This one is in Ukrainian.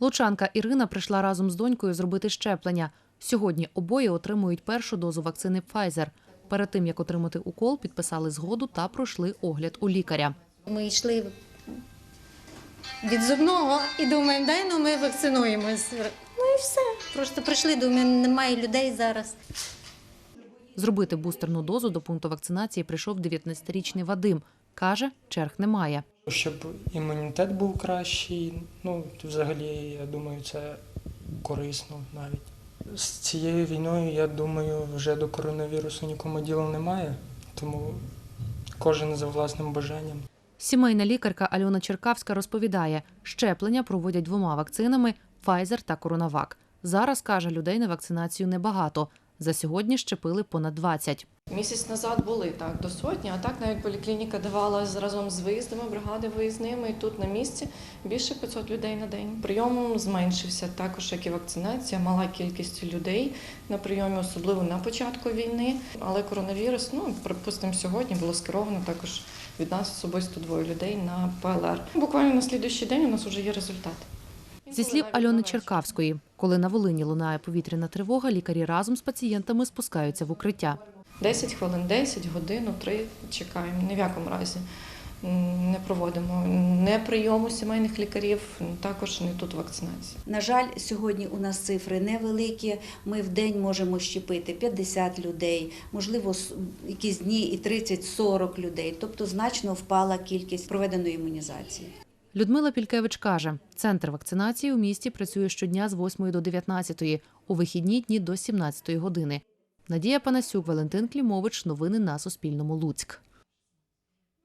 Лучанка Ірина прийшла разом з донькою зробити щеплення. Сьогодні обоє отримують першу дозу вакцини Pfizer. Перед тим як отримати укол, підписали згоду та пройшли огляд у лікаря. Ми йшли від зубного і думаємо, дай ну ми вакцинуємось. Ну і все. Просто прийшли, думаємо, немає людей зараз. Зробити бустерну дозу до пункту вакцинації прийшов 19-річний Вадим. Каже, черг немає. Щоб імунітет був кращий, ну взагалі, я думаю, це корисно навіть. З цією війною, я думаю, вже до коронавірусу нікому діла немає, тому кожен за власним бажанням. Сімейна лікарка Альона Черкавська розповідає, щеплення проводять двома вакцинами Pfizer та Коронавак. Зараз каже, людей на вакцинацію небагато. За сьогодні щепили понад 20. Місяць назад були так до сотні, а так навіть поліклініка давала разом з виїздами, бригади виїзними. І тут на місці більше 500 людей на день. Прийом зменшився також, як і вакцинація. Мала кількість людей на прийомі, особливо на початку війни. Але коронавірус, ну припустимо, сьогодні було скеровано також від нас особисто двоє людей на ПЛР. Буквально на слідуючий день у нас вже є результат. Зі слів Альони Черкавської, коли на Волині лунає повітряна тривога, лікарі разом з пацієнтами спускаються в укриття. 10 хвилин, 10, годину, 3 чекаємо. Ні в якому разі не проводимо не прийому сімейних лікарів, також не тут вакцинації. На жаль, сьогодні у нас цифри невеликі. Ми в день можемо щепити 50 людей, можливо, якісь дні і 30-40 людей. Тобто значно впала кількість проведеної імунізації. Людмила Пількевич каже, центр вакцинації у місті працює щодня з 8 до 19, у вихідні дні до 17 години. Надія Панасюк, Валентин Клімович. Новини на Суспільному. Луцьк.